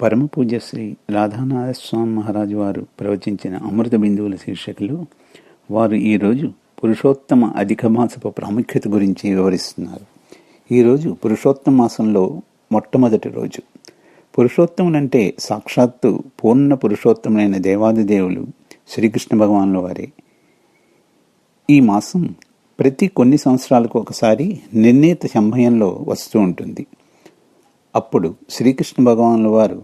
పరమ పూజ్య శ్రీ రాధానాథ స్వామి మహారాజు వారు ప్రవచించిన అమృత బిందువుల శీర్షికలు వారు ఈరోజు పురుషోత్తమ అధిక మాసపు ప్రాముఖ్యత గురించి వివరిస్తున్నారు. ఈరోజు పురుషోత్తమ మాసంలో మొట్టమొదటి రోజు. పురుషోత్తములంటే సాక్షాత్తు పూర్ణ పురుషోత్తములైన దేవాది దేవులు శ్రీకృష్ణ భగవానుల వారే. ఈ మాసం ప్రతి కొన్ని సంవత్సరాలకు ఒకసారి నిర్ణీత సమయంలో వస్తూ ఉంటుంది. అప్పుడు శ్రీకృష్ణ భగవానుల వారు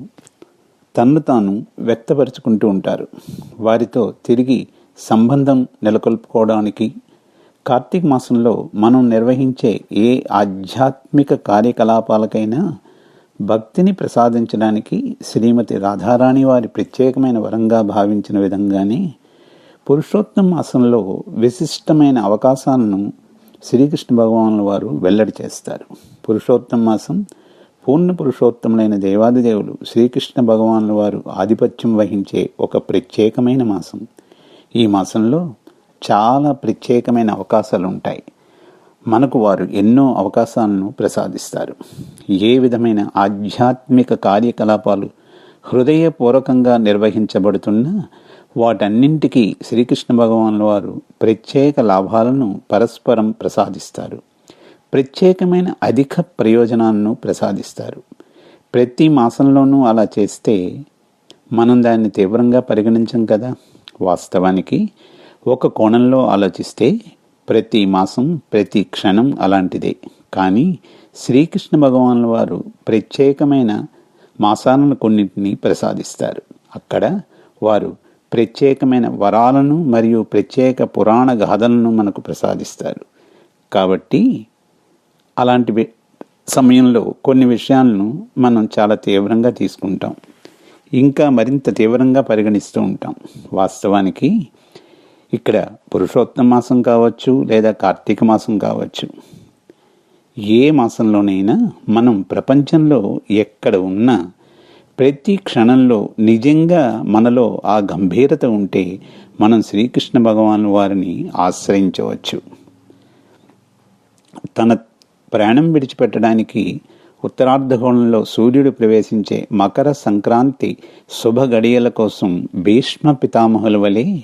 తన్ను తాను వ్యక్తపరుచుకుంటూ ఉంటారు. వారితో తిరిగి సంబంధం నెలకొల్పుకోవడానికి కార్తీక మాసంలో మనం నిర్వహించే ఏ ఆధ్యాత్మిక కార్యకలాపాలకైనా భక్తిని ప్రసాదించడానికి శ్రీమతి రాధారాణి వారి ప్రత్యేకమైన వరంగా భావించిన విధంగానే పురుషోత్తం మాసంలో విశిష్టమైన అవకాశాలను శ్రీకృష్ణ భగవానుల వారు వెల్లడి చేస్తారు. పురుషోత్తం మాసం పూర్ణ పురుషోత్తములైన దేవాదిదేవులు శ్రీకృష్ణ భగవానుల వారు ఆధిపత్యం వహించే ఒక ప్రత్యేకమైన మాసం. ఈ మాసంలో చాలా ప్రత్యేకమైన అవకాశాలు ఉంటాయి మనకు వారు ఎన్నో అవకాశాలను ప్రసాదిస్తారు. ఏ విధమైన ఆధ్యాత్మిక కార్యకలాపాలు హృదయపూర్వకంగా నిర్వహించబడుతున్నా వాటన్నింటికీ శ్రీకృష్ణ భగవానుల వారు ప్రత్యేక లాభాలను పరస్పరం ప్రసాదిస్తారు. ప్రత్యేకమైన అధిక ప్రయోజనాలను ప్రసాదిస్తారు. ప్రతి మాసంలోనూ అలా చేస్తే మనం దాన్ని తీవ్రంగా పరిగణించం కదా? వాస్తవానికి ఒక కోణంలో ఆలోచిస్తే ప్రతి మాసం ప్రతి క్షణం అలాంటిదే. కానీ శ్రీకృష్ణ భగవానుల వారు ప్రత్యేకమైన మాసాలను కొన్నింటిని ప్రసాదిస్తారు. అక్కడ వారు ప్రత్యేకమైన వరాలను మరియు ప్రత్యేక పురాణ గాథలను మనకు ప్రసాదిస్తారు. కాబట్టి అలాంటి సమయంలో కొన్ని విషయాలను మనం చాలా తీవ్రంగా తీసుకుంటాం. ఇంకా మరింత తీవ్రంగా పరిగణిస్తూ ఉంటాం. వాస్తవానికి ఇక్కడ పురుషోత్తమ మాసం కావచ్చు లేదా కార్తీక మాసం కావచ్చు. ఏ మాసంలోనైనా మనం ప్రపంచంలో ఎక్కడ ఉన్నా ప్రతి క్షణంలో నిజంగా మనలో ఆ గంభీరత ఉంటే మనం శ్రీకృష్ణ భగవాన్ వారిని ఆశ్రయించవచ్చు. తన ప్రాణం విడిచిపెట్టడానికి ఉత్తరార్ధగోళంలో సూర్యుడు ప్రవేశించే మకర సంక్రాంతి శుభ గడియల కోసం భీష్మ పితామహుల వలె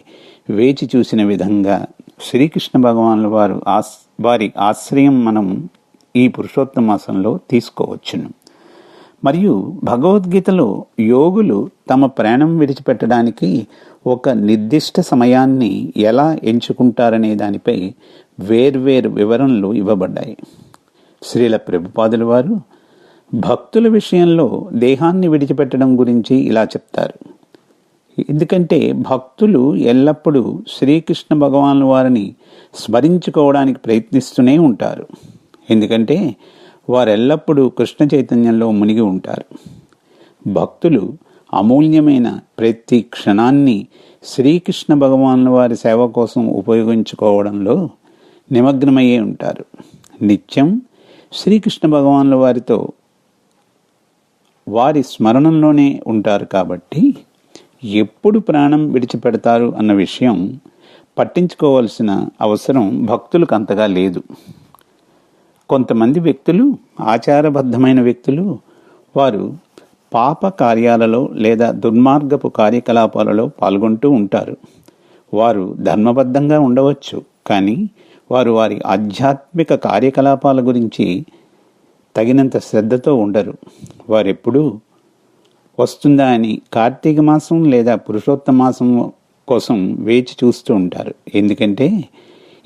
వేచి చూసిన విధంగా శ్రీకృష్ణ భగవానుల వారు ఆస్ వారి ఆశ్రయం మనం ఈ పురుషోత్తమ మాసంలో తీసుకోవచ్చును. మరియు భగవద్గీతలో యోగులు తమ ప్రాణం విడిచిపెట్టడానికి ఒక నిర్దిష్ట సమయాన్ని ఎలా ఎంచుకుంటారనే దానిపై వేర్వేరు వివరణలు ఇవ్వబడ్డాయి. శ్రీల ప్రభుపాదుల వారు భక్తుల విషయంలో దేహాన్ని విడిచిపెట్టడం గురించి ఇలా చెప్తారు. ఎందుకంటే భక్తులు ఎల్లప్పుడూ శ్రీకృష్ణ భగవాన్ వారిని స్మరించుకోవడానికి ప్రయత్నిస్తూనే ఉంటారు. ఎందుకంటే వారెల్లప్పుడూ కృష్ణ చైతన్యంలో మునిగి ఉంటారు. భక్తులు అమూల్యమైన ప్రతి క్షణాన్ని శ్రీకృష్ణ భగవానుల వారి సేవ కోసం ఉపయోగించుకోవడంలో నిమగ్నమయ్యే ఉంటారు. నిత్యం శ్రీకృష్ణ భగవానుల వారితో వారి స్మరణంలోనే ఉంటారు కాబట్టి ఎప్పుడు ప్రాణం విడిచిపెడతారు అన్న విషయం పట్టించుకోవాల్సిన అవసరం భక్తులకు అంతగా లేదు. కొంతమంది వ్యక్తులు ఆచారబద్ధమైన వ్యక్తులు వారు పాప కార్యాలలో లేదా దుర్మార్గపు కార్యకలాపాలలో పాల్గొంటూ ఉంటారు. వారు ధర్మబద్ధంగా ఉండవచ్చు కానీ వారు వారి ఆధ్యాత్మిక కార్యకలాపాల గురించి తగినంత శ్రద్ధతో ఉండరు. వారెప్పుడూ వస్తుందా అని కార్తీక మాసం లేదా పురుషోత్తమ మాసం కోసం వేచి చూస్తూ ఉంటారు. ఎందుకంటే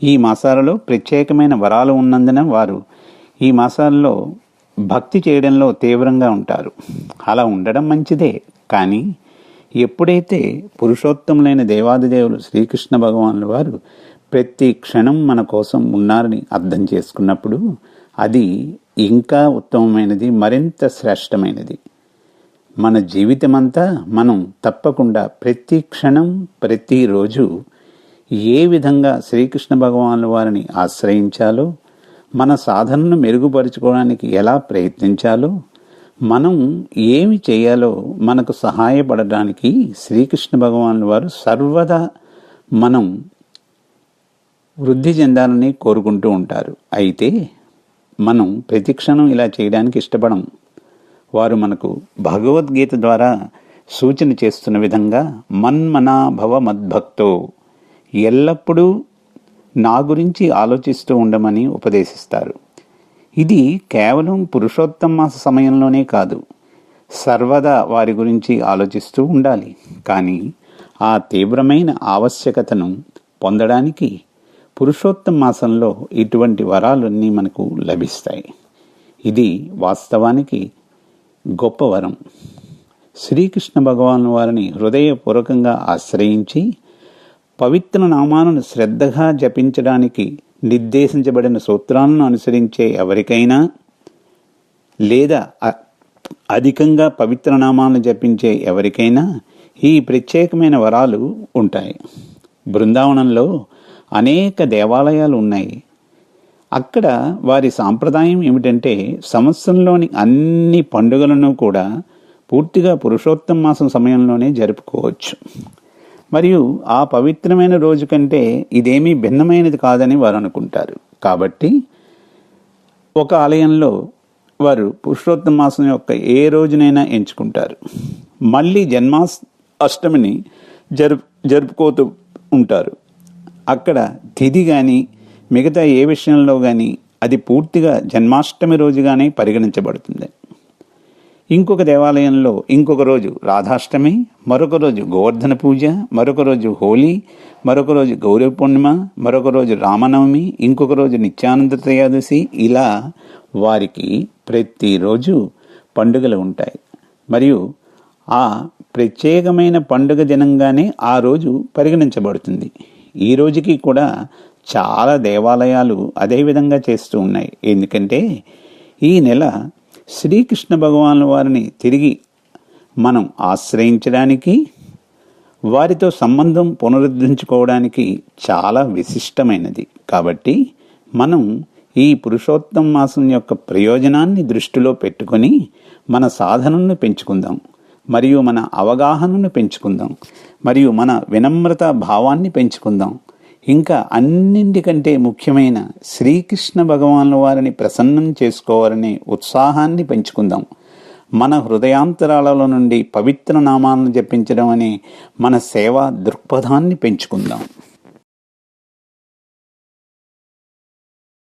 ఈ మాసాలలో ప్రత్యేకమైన వరాలు ఉన్నందున వారు ఈ మాసాలలో భక్తి చేయడంలో తీవ్రంగా ఉంటారు. అలా ఉండడం మంచిదే. కానీ ఎప్పుడైతే పురుషోత్తములైన దేవాదిదేవులు శ్రీకృష్ణ భగవానుల వారు ప్రతి క్షణం మన కోసం ఉన్నారని అర్థం చేసుకున్నప్పుడు అది ఇంకా ఉత్తమమైనది మరింత శ్రేష్టమైనది. మన జీవితమంతా మనం తప్పకుండా ప్రతి క్షణం ప్రతిరోజు ఏ విధంగా శ్రీకృష్ణ భగవానుల వారిని ఆశ్రయించాలో మన సాధనను మెరుగుపరుచుకోవడానికి ఎలా ప్రయత్నించాలో మనం ఏమి చేయాలో మనకు సహాయపడడానికి శ్రీకృష్ణ భగవానుల వారు సర్వదా మనం వృద్ధి చెందాలని కోరుకుంటూ ఉంటారు. అయితే మనం ప్రతిక్షణం ఇలా చేయడానికి ఇష్టపడం వారు మనకు భగవద్గీత ద్వారా సూచన చేస్తున్న విధంగా మన్మనాభవ మద్భక్తో ఎల్లప్పుడూ నా గురించి ఆలోచిస్తూ ఉండమని ఉపదేశిస్తారు. ఇది కేవలం పురుషోత్తమ మాస సమయంలోనే కాదు సర్వదా వారి గురించి ఆలోచిస్తూ ఉండాలి. కానీ ఆ తీవ్రమైన ఆవశ్యకతను పొందడానికి పురుషోత్తమ మాసంలో ఇటువంటి వరాలన్నీ మనకు లభిస్తాయి. ఇది వాస్తవానికి గొప్ప వరం. శ్రీకృష్ణ భగవాన్ వారిని హృదయపూర్వకంగా ఆశ్రయించి పవిత్ర నామాలను శ్రద్ధగా జపించడానికి నిర్దేశించబడిన సూత్రాలను అనుసరించే ఎవరికైనా లేదా అధికంగా పవిత్ర నామాలను జపించే ఎవరికైనా ఈ ప్రత్యేకమైన వరాలు ఉంటాయి. బృందావనంలో అనేక దేవాలయాలు ఉన్నాయి అక్కడ వారి సాంప్రదాయం ఏమిటంటే సంవత్సరంలోని అన్ని పండుగలను కూడా పూర్తిగా పురుషోత్తం మాసం సమయంలోనే జరుపుకోవచ్చు. మరియు ఆ పవిత్రమైన రోజు కంటే ఇదేమీ భిన్నమైనది కాదని వారు అనుకుంటారు. కాబట్టి ఒక ఆలయంలో వారు పురుషోత్తం మాసం యొక్క ఏ రోజునైనా ఎంచుకుంటారు. మళ్ళీ జన్మాస్ అష్టమిని జరుపు జరుపుకోతూ ఉంటారు. అక్కడ తిథి కానీ మిగతా ఏ విషయంలో కానీ అది పూర్తిగా జన్మాష్టమి రోజుగానే పరిగణించబడుతుంది. ఇంకొక దేవాలయంలో ఇంకొక రోజు రాధాష్టమి మరొక రోజు గోవర్ధన పూజ మరొక రోజు హోలీ మరొక రోజు గౌరవ పూర్ణిమ మరొక రోజు రామనవమి ఇంకొక రోజు నిత్యానంద త్రయోదశి ఇలా వారికి ప్రతిరోజు పండుగలు ఉంటాయి. మరియు ఆ ప్రత్యేకమైన పండుగ దినంగానే ఆ రోజు పరిగణించబడుతుంది. ఈ రోజుకి కూడా చాలా దేవాలయాలు అదే విధంగా చేస్తూ ఉన్నాయి. ఎందుకంటే ఈ నెల శ్రీకృష్ణ భగవాన్ వారిని తిరిగి మనం ఆశ్రయించడానికి వారితో సంబంధం పునరుద్ధరించుకోవడానికి చాలా విశిష్టమైనది. కాబట్టి మనం ఈ పురుషోత్తం మాసం యొక్క ప్రయోజనాన్ని దృష్టిలో పెట్టుకొని మన సాధనను పెంచుకుందాం. మరియు మన అవగాహనను పెంచుకుందాం. మరియు మన వినమ్రత భావాన్ని పెంచుకుందాం. ఇంకా అన్నింటికంటే ముఖ్యమైన శ్రీకృష్ణ భగవానుల వారిని ప్రసన్నం చేసుకోవాలనే ఉత్సాహాన్ని పెంచుకుందాం. మన హృదయాంతరాలలో నుండి పవిత్ర నామాలను జపించడం అనే మన సేవా దృక్పథాన్ని పెంచుకుందాం.